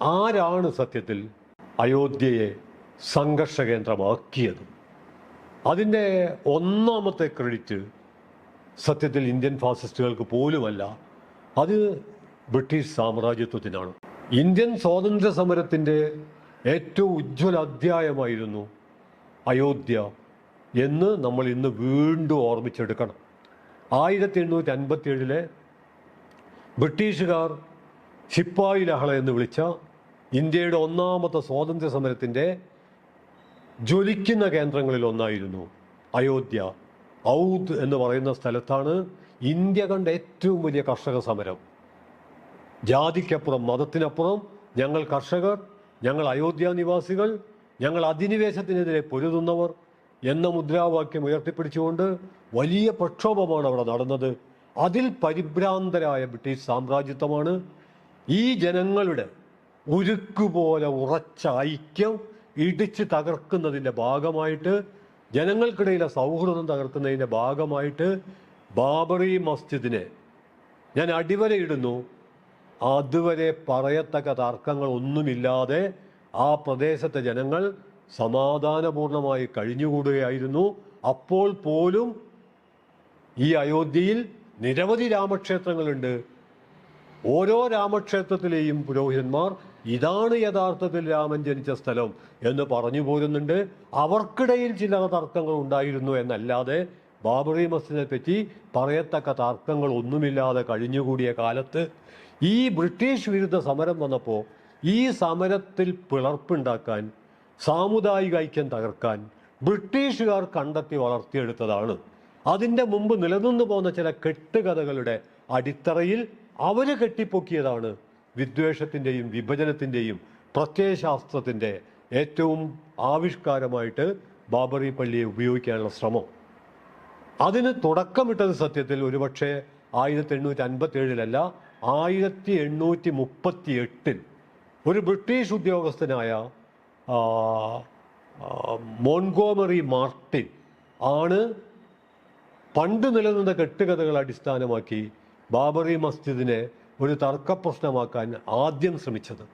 ആരാണ് സത്യത്തിൽ അയോധ്യയെ സംഘർഷ കേന്ദ്രമാക്കിയത് അതിന്റെ ഒന്നാമത്തെ ക്രെഡിറ്റ് സത്യത്തിൽ ഇന്ത്യൻ ഫാസിസ്റ്റുകൾക്ക് പോലുമല്ല അത് ബ്രിട്ടീഷ് സാമ്രാജ്യത്വത്തിനാണ്. ഇന്ത്യൻ സ്വാതന്ത്ര്യ സമരത്തിന്റെ ഏറ്റവും ഉജ്ജ്വല അധ്യായമായിരുന്നു അയോധ്യ എന്ന് നമ്മൾ ഇന്ന് വീണ്ടും ഓർമ്മിച്ചെടുക്കണം. ആയിരത്തി എണ്ണൂറ്റി അൻപത്തി ഏഴിലെ ബ്രിട്ടീഷുകാർ ശിപ്പായി ലഹള എന്ന് വിളിച്ച ഇന്ത്യയുടെ ഒന്നാമത്തെ സ്വാതന്ത്ര്യ സമരത്തിന്റെ ജ്വലിക്കുന്ന കേന്ദ്രങ്ങളിൽ ഒന്നായിരുന്നു അയോധ്യ. ഔദ് എന്ന് പറയുന്ന സ്ഥലത്താണ് ഇന്ത്യ കണ്ട ഏറ്റവും വലിയ കർഷക സമരം. ജാതിക്കപ്പുറം മതത്തിനപ്പുറം ഞങ്ങൾ കർഷകർ ഞങ്ങൾ അയോധ്യ നിവാസികൾ ഞങ്ങൾ അധിനിവേശത്തിനെതിരെ പൊരുതുന്നവർ എന്ന മുദ്രാവാക്യം ഉയർത്തിപ്പിടിച്ചുകൊണ്ട് വലിയ പ്രക്ഷോഭമാണ് അവിടെ നടന്നത്. അതിൽ പരിഭ്രാന്തരായ ബ്രിട്ടീഷ് സാമ്രാജ്യത്വമാണ് ഈ ജനങ്ങളുടെ ഉരുക്കുപോലെ ഉറച്ച ഐക്യം ഇടിച്ച് തകർക്കുന്നതിന്റെ ഭാഗമായിട്ട് ജനങ്ങൾക്കിടയിലെ സൗഹൃദം തകർക്കുന്നതിന്റെ ഭാഗമായിട്ട് ബാബറി മസ്ജിദിനെ ഞാൻ അടിവരയിടുന്നു. അതുവരെ പറയത്തക്ക തർക്കങ്ങൾ ഒന്നുമില്ലാതെ ആ പ്രദേശത്തെ ജനങ്ങൾ സമാധാനപൂർണമായി കഴിഞ്ഞുകൂടുകയായിരുന്നു. അപ്പോൾ പോലും ഈ അയോധ്യയിൽ നിരവധി രാമക്ഷേത്രങ്ങളുണ്ട്. ഓരോ രാമക്ഷേത്രത്തിലെയും പുരോഹിതന്മാർ ഇതാണ് യഥാർത്ഥത്തിൽ രാമൻ ജനിച്ച സ്ഥലം എന്ന് പറഞ്ഞു പോരുന്നുണ്ട്. അവർക്കിടയിൽ ചില തർക്കങ്ങൾ ഉണ്ടായിരുന്നു എന്നല്ലാതെ ബാബറി മസ്ജിദിനെ പറ്റി പറയത്തക്ക തർക്കങ്ങൾ ഒന്നുമില്ലാതെ കഴിഞ്ഞുകൂടിയ കാലത്ത് ഈ ബ്രിട്ടീഷ് വിരുദ്ധ സമരം വന്നപ്പോൾ ഈ സമരത്തിൽ പിളർപ്പുണ്ടാക്കാൻ സാമുദായിക ഐക്യം തകർക്കാൻ ബ്രിട്ടീഷുകാർ കണ്ടെത്തി വളർത്തിയെടുത്തതാണ്. അതിന്റെ മുമ്പ് നിലനിന്നു പോകുന്ന ചില കെട്ടുകഥകളുടെ അടിത്തറയിൽ അവർ കെട്ടിപ്പൊക്കിയതാണ് വിദ്വേഷത്തിന്റെയും വിഭജനത്തിന്റെയും പ്രത്യയശാസ്ത്രത്തിന്റെ ഏറ്റവും ആവിഷ്കാരമായിട്ട് ബാബറി പള്ളിയെ ഉപയോഗിക്കാനുള്ള ശ്രമം. അതിന് തുടക്കമിട്ടത് സത്യത്തിൽ ഒരുപക്ഷെ ആയിരത്തി എണ്ണൂറ്റി അൻപത്തി ഏഴിലല്ല ആയിരത്തി എണ്ണൂറ്റി മുപ്പത്തി എട്ടിൽ ഒരു ബ്രിട്ടീഷ് ഉദ്യോഗസ്ഥനായ മോൺഗോമറി മാർട്ടിൻ ആണ് പണ്ട് നിലനിന്ന കെട്ടുകഥകൾ അടിസ്ഥാനമാക്കി ബാബറി മസ്ജിദിനെ ഒരു തർക്ക പ്രശ്നമാക്കാൻ ആദ്യം ശ്രമിച്ചത്.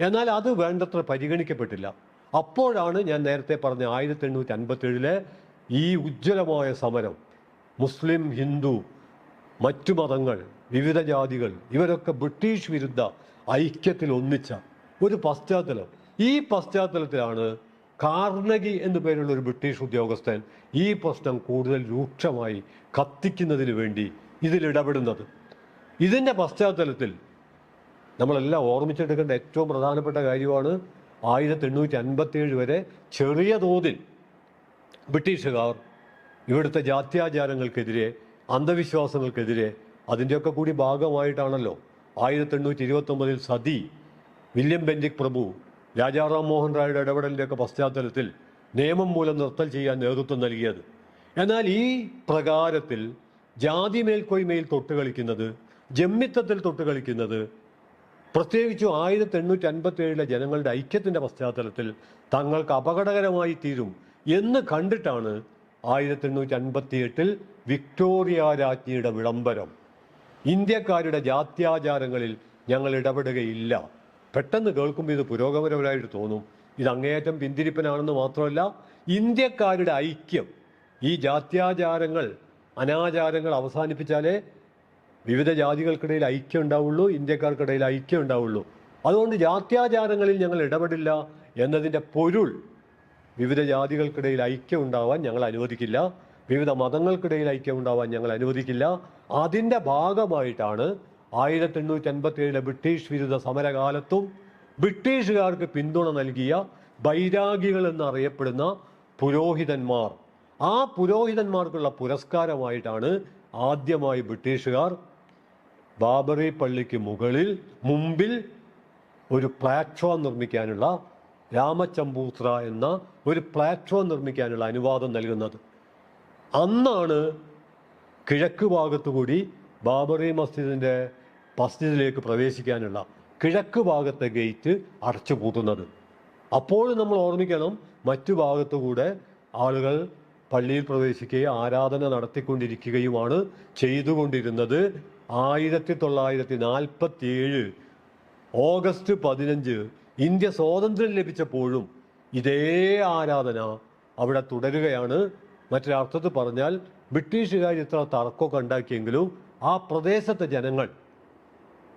എന്നാൽ അത് വേണ്ടത്ര പരിഗണിക്കപ്പെട്ടില്ല. അപ്പോഴാണ് ഞാൻ നേരത്തെ പറഞ്ഞ ആയിരത്തി എണ്ണൂറ്റി അൻപത്തി ഏഴിലെ ഈ ഉജ്ജ്വലമായ സമരം മുസ്ലിം ഹിന്ദു മറ്റു മതങ്ങൾ വിവിധ ജാതികൾ ഇവരൊക്കെ ബ്രിട്ടീഷ് വിരുദ്ധ ഐക്യത്തിൽ ഒന്നിച്ച ഒരു പശ്ചാത്തലം. ഈ പശ്ചാത്തലത്തിലാണ് കാർണഗി എന്നു പേരുള്ള ഒരു ബ്രിട്ടീഷ് ഉദ്യോഗസ്ഥൻ ഈ പ്രശ്നം കൂടുതൽ രൂക്ഷമായി കത്തിക്കുന്നതിന് വേണ്ടി ഇതിൽ ഇടപെടുന്നത്. ഇതിന്റെ പശ്ചാത്തലത്തിൽ നമ്മളെല്ലാം ഓർമ്മിച്ചെടുക്കേണ്ട ഏറ്റവും പ്രധാനപ്പെട്ട കാര്യമാണ് ആയിരത്തി എണ്ണൂറ്റി അൻപത്തി ഏഴ് വരെ ചെറിയ തോതിൽ ബ്രിട്ടീഷുകാർ ഇവിടുത്തെ ജാത്യാചാരങ്ങൾക്കെതിരെ അന്ധവിശ്വാസങ്ങൾക്കെതിരെ അതിന്റെയൊക്കെ കൂടി ഭാഗമായിട്ടാണല്ലോ ആയിരത്തി എണ്ണൂറ്റി ഇരുപത്തി ഒമ്പതിൽ സതി വില്യം ബെൻഡിക് പ്രഭു രാജാറാം മോഹൻ റായുടെ ഇടപെടലിന്റെയൊക്കെ പശ്ചാത്തലത്തിൽ നിയമം മൂലം നിർത്തൽ ചെയ്യാൻ നേതൃത്വം നൽകിയത്. എന്നാൽ ഈ പ്രകാരത്തിൽ ജാതി മേൽക്കോയ്മയിൽ തൊട്ടുകളിക്കുന്നത് ജമ്മിത്തത്തിൽ തൊട്ട് കളിക്കുന്നത് പ്രത്യേകിച്ചും ആയിരത്തി എണ്ണൂറ്റി അൻപത്തി ഏഴിലെ ജനങ്ങളുടെ ഐക്യത്തിന്റെ പശ്ചാത്തലത്തിൽ തങ്ങൾക്ക് അപകടകരമായി തീരും എന്ന് കണ്ടിട്ടാണ് ആയിരത്തി എണ്ണൂറ്റി അൻപത്തി എട്ടിൽ വിക്ടോറിയ രാജ്ഞിയുടെ വിളംബരം. ഇന്ത്യക്കാരുടെ ജാത്യാചാരങ്ങളിൽ ഞങ്ങൾ ഇടപെടുകയില്ല. പെട്ടെന്ന് കേൾക്കുമ്പോൾ ഇത് പുരോഗമനപരമായിട്ട് തോന്നും. ഇത് അങ്ങേയറ്റം പിന്തിരിപ്പനാണെന്ന് മാത്രമല്ല ഇന്ത്യക്കാരുടെ ഐക്യം ഈ ജാത്യാചാരങ്ങൾ അനാചാരങ്ങൾ അവസാനിപ്പിച്ചാലേ വിവിധ ജാതികൾക്കിടയിൽ ഐക്യം ഉണ്ടാവുള്ളൂ ഇന്ത്യക്കാർക്കിടയിൽ ഐക്യം ഉണ്ടാവുള്ളൂ അതുകൊണ്ട് ജാത്യാചാരങ്ങളിൽ ഞങ്ങൾ ഇടപെടില്ല എന്നതിന്റെ പൊരുൾ വിവിധ ജാതികൾക്കിടയിൽ ഐക്യം ഉണ്ടാവാൻ ഞങ്ങൾ അനുവദിക്കില്ല വിവിധ മതങ്ങൾക്കിടയിൽ ഐക്യം ഉണ്ടാവാൻ ഞങ്ങൾ അനുവദിക്കില്ല. അതിന്റെ ഭാഗമായിട്ടാണ് ആയിരത്തി എണ്ണൂറ്റി അൻപത്തി ഏഴിലെ ബ്രിട്ടീഷ് വിരുദ്ധ സമരകാലത്തും ബ്രിട്ടീഷുകാർക്ക് പിന്തുണ നൽകിയ ബൈരാഗികൾ എന്നറിയപ്പെടുന്ന പുരോഹിതന്മാർ. ആ പുരോഹിതന്മാർക്കുള്ള പുരസ്കാരമായിട്ടാണ് ആദ്യമായി ബ്രിട്ടീഷുകാർ ബാബറി പള്ളിക്ക് മുകളിൽ മുമ്പിൽ ഒരു പ്ലാറ്റ്ഫോം നിർമ്മിക്കാനുള്ള രാമചമ്പൂത്ര എന്ന ഒരു പ്ലാറ്റ്ഫോം നിർമ്മിക്കാനുള്ള അനുവാദം നൽകുന്നത്. അന്നാണ് കിഴക്ക് ഭാഗത്തുകൂടി ബാബറി മസ്ജിദിന്റെ മസ്ജിദിലേക്ക് പ്രവേശിക്കാനുള്ള കിഴക്ക് ഭാഗത്തെ ഗേറ്റ് അടച്ചു പൂട്ടുന്നത്. അപ്പോൾ നമ്മൾ ഓർമ്മിക്കണം മറ്റു ഭാഗത്തുകൂടെ ആളുകൾ പള്ളിയിൽ പ്രവേശിക്കുകയും ആരാധന നടത്തിക്കൊണ്ടിരിക്കുകയുമാണ് ചെയ്തുകൊണ്ടിരുന്നത്. ആയിരത്തി തൊള്ളായിരത്തി നാൽപ്പത്തി ഏഴ് ഓഗസ്റ്റ് പതിനഞ്ച് ഇന്ത്യ സ്വാതന്ത്ര്യം ലഭിച്ചപ്പോഴും ഇതേ ആരാധന അവിടെ തുടരുകയാണ്. മറ്റൊരർത്ഥത്തിൽ പറഞ്ഞാൽ ബ്രിട്ടീഷുകാർ ഇത്ര തർക്കമൊക്കെ ഉണ്ടാക്കിയെങ്കിലും ആ പ്രദേശത്തെ ജനങ്ങൾ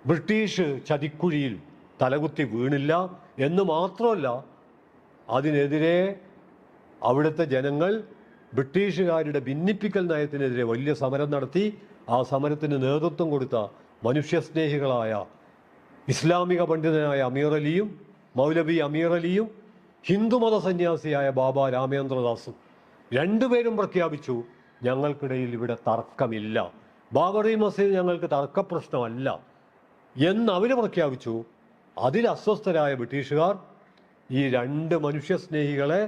ബ്രിട്ടീഷ് ചതിക്കുഴിയിൽ തലകുത്തി വീണില്ല എന്ന് മാത്രമല്ല അതിനെതിരെ അവിടുത്തെ ജനങ്ങൾ ബ്രിട്ടീഷുകാരുടെ ഭിന്നിപ്പിക്കൽ നയത്തിനെതിരെ വലിയ സമരം നടത്തി ആ സമരത്തിന് നേതൃത്വം കൊടുത്ത മനുഷ്യസ്നേഹികളായ ഇസ്ലാമിക പണ്ഡിതനായ അമീർ അലിയും മൗലവി അമീർ അലിയും ഹിന്ദുമത സന്യാസിയായ ബാബ രാമേന്ദ്രദാസും രണ്ടുപേരും പ്രഖ്യാപിച്ചു ഞങ്ങൾക്കിടയിൽ ഇവിടെ തർക്കമില്ല. ബാബറി മസ്ജിദ് ഞങ്ങൾക്ക് തർക്ക പ്രശ്നമല്ല എന്ന് അവർ പ്രഖ്യാപിച്ചു. അതിൽ അസ്വസ്ഥരായ ബ്രിട്ടീഷുകാർ ഈ രണ്ട് മനുഷ്യസ്നേഹികളെ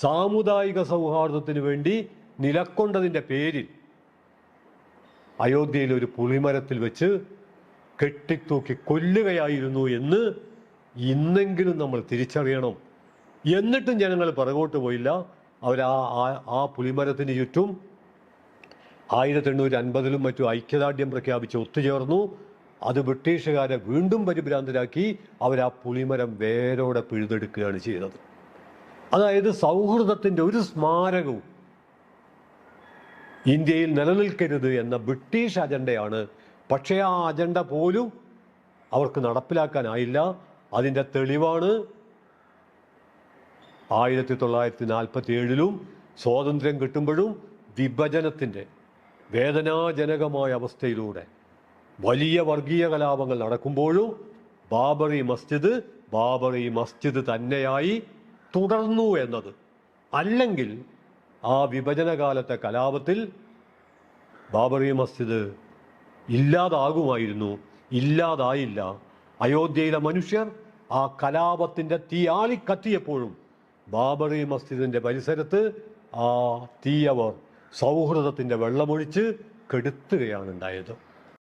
സാമുദായിക സൗഹാർദ്ദത്തിന് വേണ്ടി നിലക്കൊണ്ടതിന്റെ പേരിൽ അയോധ്യയിൽ ഒരു പുളിമരത്തിൽ വെച്ച് കെട്ടിത്തൂക്കി കൊല്ലുകയായിരുന്നു എന്ന് ഇന്നെങ്കിലും നമ്മൾ തിരിച്ചറിയണം. എന്നിട്ടും ജനങ്ങൾ പിറകോട്ട് പോയില്ല. അവർ ആ ആ- പുളിമരത്തിന് ചുറ്റും ആയിരത്തി എണ്ണൂറ്റി അൻപതിലും മറ്റും ഐക്യദാർഢ്യം പ്രഖ്യാപിച്ച് ഒത്തുചേർന്നു. അത് ബ്രിട്ടീഷുകാരെ വീണ്ടും പരിഭ്രാന്തരാക്കി അവർ ആ പുളിമരം വേരോടെ പിഴുതെടുക്കുകയാണ് ചെയ്തത്. അതായത് സൗഹൃദത്തിന്റെ ഒരു സ്മാരകവും ഇന്ത്യയിൽ നിലനിൽക്കരുത് എന്ന ബ്രിട്ടീഷ് അജണ്ടയാണ്. പക്ഷേ ആ അജണ്ട പോലും അവർക്ക് നടപ്പിലാക്കാനായില്ല. അതിന്റെ തെളിവാണ് ആയിരത്തി തൊള്ളായിരത്തി നാൽപ്പത്തി ഏഴിലും സ്വാതന്ത്ര്യം കിട്ടുമ്പോഴും വിഭജനത്തിന്റെ വേദനാജനകമായ അവസ്ഥയിലൂടെ വലിയ വർഗീയ കലാപങ്ങൾ നടക്കുമ്പോഴും ബാബറി മസ്ജിദ് ബാബറി മസ്ജിദ് തന്നെയായി തുടർന്നു എന്നത്. അല്ലെങ്കിൽ ആ വിഭജനകാലത്തെ കലാപത്തിൽ ബാബറി മസ്ജിദ് ഇല്ലാതാകുമായിരുന്നു. ഇല്ലാതായില്ല. അയോധ്യയിലെ മനുഷ്യർ ആ കലാപത്തിന്റെ തീയാളി കത്തിയപ്പോഴും ബാബറി മസ്ജിദിന്റെ പരിസരത്ത് ആ തീയവർ സൗഹൃദത്തിന്റെ വെള്ളമൊഴിച്ച് കെടുത്തുകയാണ് ഉണ്ടായത്.